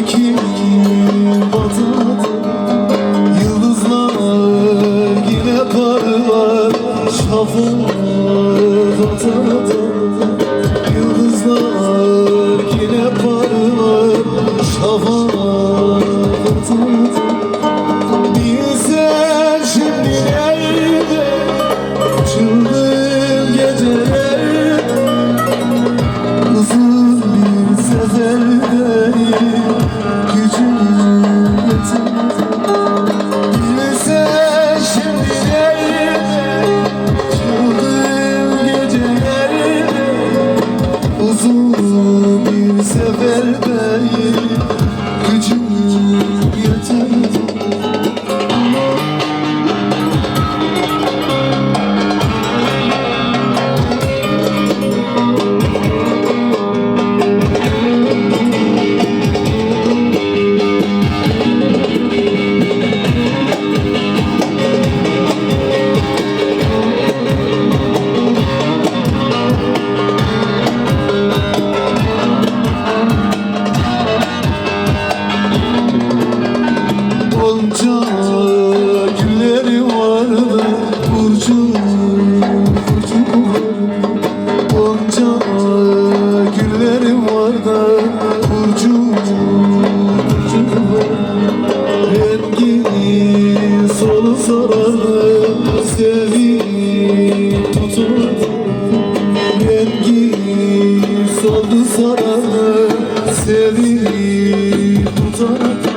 Hakim batar Yıldızlar yine parlar Şafak atar Yıldızlar Gonca gülleri vardı Burcu, burcu Rengi solu sarardı Sevgi tuturdu Rengi soldu sarardı Sevgi tutardı